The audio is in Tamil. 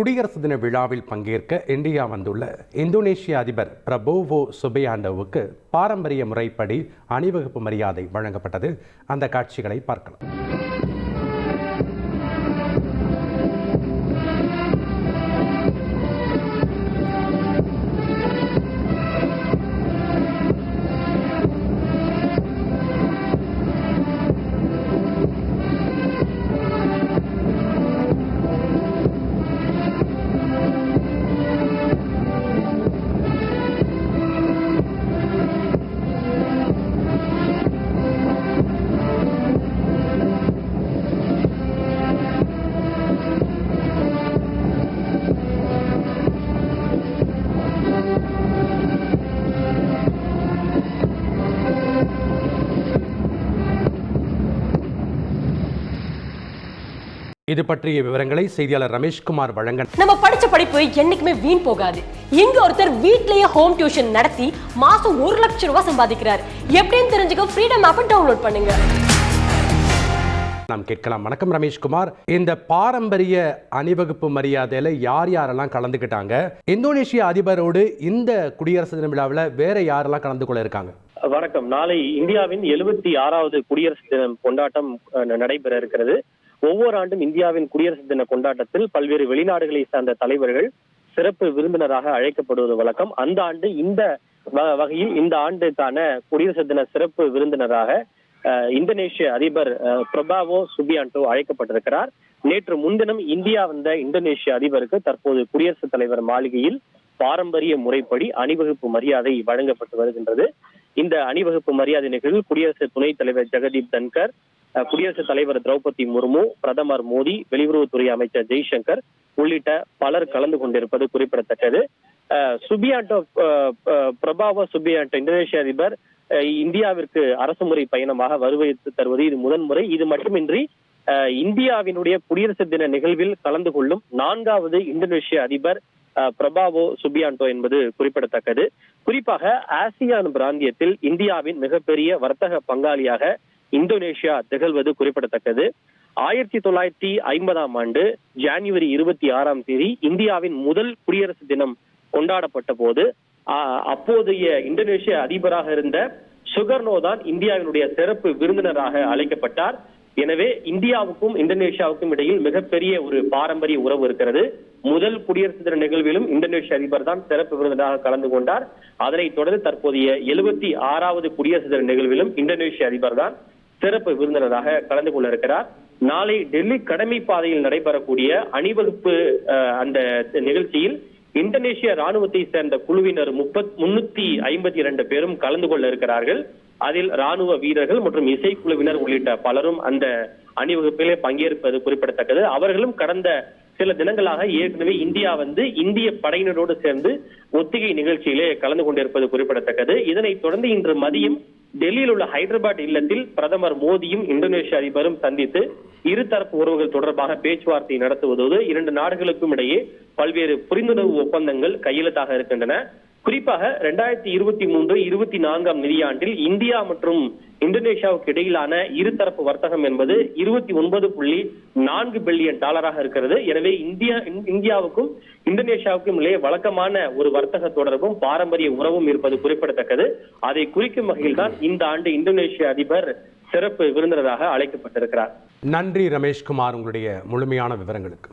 குடியரசு தின விழாவில் பங்கேற்க இந்தியா வந்துள்ள இந்தோனேஷிய அதிபர் பிரபோவோ சுபையாண்டோவுக்கு பாரம்பரிய முறைப்படி அணிவகுப்பு மரியாதை வழங்கப்பட்டது. அந்த காட்சிகளை பார்க்கலாம். இது பற்றிய விவரங்களை செய்தியாளர் ரமேஷ்குமார் வழங்க நம்ம படிச்ச படிப்பு என்னைக்குமே வீண் போகாது. இங்க ஒருத்தர் வீட்லயே ஹோம் டியூஷன் நடத்தி மாசம் ஒரு லட்சம் ரூபாய் சம்பாதிக்கிறார். எப்படின்னு தெரிஞ்சுக்க ஃப்ரீடம் ஆப்பை டவுன்லோட் பண்ணுங்க. நாம் கேட்கலாம். வணக்கம் ரமேஷ்குமார் இந்த பாரம்பரிய அணிவகுப்பு மரியாதையில யார் யாரெல்லாம் கலந்துக்கிட்டாங்க? இந்தோனேஷிய அதிபரோடு இந்த குடியரசு தின விழாவில் வேற யாரெல்லாம் கலந்து கொள்ள இருக்காங்க? வணக்கம். நாளை இந்தியாவின் எழுபத்தி ஆறாவது குடியரசு தினம் கொண்டாட்டம் அஹ், நடைபெற இருக்கிறது. ஒவ்வொரு ஆண்டும் இந்தியாவின் குடியரசு தின கொண்டாட்டத்தில் பல்வேறு வெளிநாடுகளை சார்ந்த தலைவர்கள் சிறப்பு விருந்தினராக அழைக்கப்படுவது வழக்கம். அந்த ஆண்டு இந்த வ- வகையில் இந்த ஆண்டுக்கான குடியரசு தின சிறப்பு விருந்தினராக இந்தோனேஷிய அதிபர் பிரபாவோ சுபியாண்டோ அழைக்கப்பட்டிருக்கிறார். நேற்று முன்தினம் இந்தியா வந்த இந்தோனேஷிய அதிபருக்கு தற்போது குடியரசுத் தலைவர் மாளிகையில் பாரம்பரிய முறைப்படி அணிவகுப்பு மரியாதை வழங்கப்பட்டு வருகின்றது. இந்த அணிவகுப்பு மரியாதை நிகழ்வில் குடியரசு துணைத் தலைவர் ஜெகதீப் தன்கர் குடியரசுத் தலைவர் திரௌபதி முர்மு பிரதமர் மோடி வெளியுறவுத்துறை அமைச்சர் ஜெய்சங்கர் உள்ளிட்ட பலர் கலந்து கொண்டிருப்பது குறிப்பிடத்தக்கது. அஹ், சுபியாண்டோ அஹ், சுபியாண்டோ இந்தோனேஷிய அதிபர் இந்தியாவிற்கு அரசுமுறை பயணமாக வருகை தருவது இது முதன்முறை இது மட்டுமின்றி அஹ், இந்தியாவினுடைய குடியரசு தின நிகழ்வில் கலந்து கொள்ளும் நான்காவது இந்தோனேஷிய அதிபர் பிரபாவோ சுபியாண்டோ என்பது குறிப்பிடத்தக்கது. குறிப்பாக ஆசியான் பிராந்தியத்தில் இந்தியாவின் மிகப்பெரிய வர்த்தக பங்காளியாக இந்தோனேஷியா திகழ்வது குறிப்பிடத்தக்கது. ஆயிரத்தி தொள்ளாயிரத்தி ஐம்பதாம் ஆண்டு ஜான்வரி இருபத்தி ஆறாம் தேதி இந்தியாவின் முதல் குடியரசு தினம் கொண்டாடப்பட்ட போது அப்போதைய இந்தோனேஷிய அதிபராக இருந்த சுகர்னோ தான் இந்தியாவினுடைய சிறப்பு விருந்தினராக அழைக்கப்பட்டார். எனவே இந்தியாவுக்கும் இந்தோனேஷியாவுக்கும் இடையில் மிகப்பெரிய ஒரு பாரம்பரிய உறவு இருக்கிறது. முதல் குடியரசு தின நிகழ்விலும் இந்தோனேஷிய அதிபர் தான் சிறப்பு விருந்தினராக கலந்து கொண்டார். அதனைத் தொடர்ந்து தற்போதைய எழுபத்தி ஆறாவது குடியரசு தின நிகழ்விலும் இந்தோனேஷிய அதிபர் தான் சிறப்பு விருந்தினராக கலந்து கொள்ள இருக்கிறார் நாளை டெல்லி கடமை பாதையில் நடைபெறக்கூடிய அணிவகுப்பு அந்த நிகழ்ச்சியில் இந்தோனேஷிய ராணுவத்தை சேர்ந்த குழுவினர் முப்பத் முன்னூத்தி ஐம்பத்தி இரண்டு பேரும் கலந்து கொள்ள இருக்கிறார்கள். அதில் ராணுவ வீரர்கள் மற்றும் இசைக்குழுவினர் உள்ளிட்ட பலரும் அந்த அணிவகுப்பிலே பங்கேற்பது குறிப்பிடத்தக்கது. அவர்களும் கடந்த சில தினங்களாக ஏற்கனவே இந்தியா வந்து இந்திய படையினரோடு சேர்ந்து ஒத்திகை நிகழ்ச்சியிலே கலந்து கொண்டிருப்பது குறிப்பிடத்தக்கது. இதனைத் தொடர்ந்து இன்று மதியம் டெல்லியில் உள்ள ஹைதராபாத் இல்லத்தில் பிரதமர் மோடியும் இந்தோனேஷிய அதிபரும் சந்தித்து இருதரப்பு உறவுகள் தொடர்பாக பேச்சுவார்த்தை நடத்துவதோடு இரண்டு நாடுகளுக்கும் இடையே பல்வேறு புரிந்துணர்வு ஒப்பந்தங்கள் கையெழுத்தாக இருக்கின்றன. குறிப்பாக ரெண்டாயிரத்தி இருபத்தி மூன்று இருபத்தி நான்காம் நிதியாண்டில் இந்தியா மற்றும் இந்தோனேஷியாவுக்கு இடையிலான இருதரப்பு வர்த்தகம் என்பது இருபத்தி ஒன்பது புள்ளி நான்கு பில்லியன் டாலராக இருக்கிறது. எனவே இந்தியா இந்தியாவுக்கும் இந்தோனேஷியாவுக்கும் இடையே வழக்கமான ஒரு வர்த்தக தொடர்பும் பாரம்பரிய உறவும் இருப்பது குறிப்பிடத்தக்கது. அதை குறிக்கும் வகையில் தான் இந்த ஆண்டு இந்தோனேஷிய அதிபர் சிறப்பு விருந்தினராக அழைக்கப்பட்டிருக்கிறார். நன்றி ரமேஷ்குமார் உங்களுடைய முழுமையான விவரங்களுக்கு.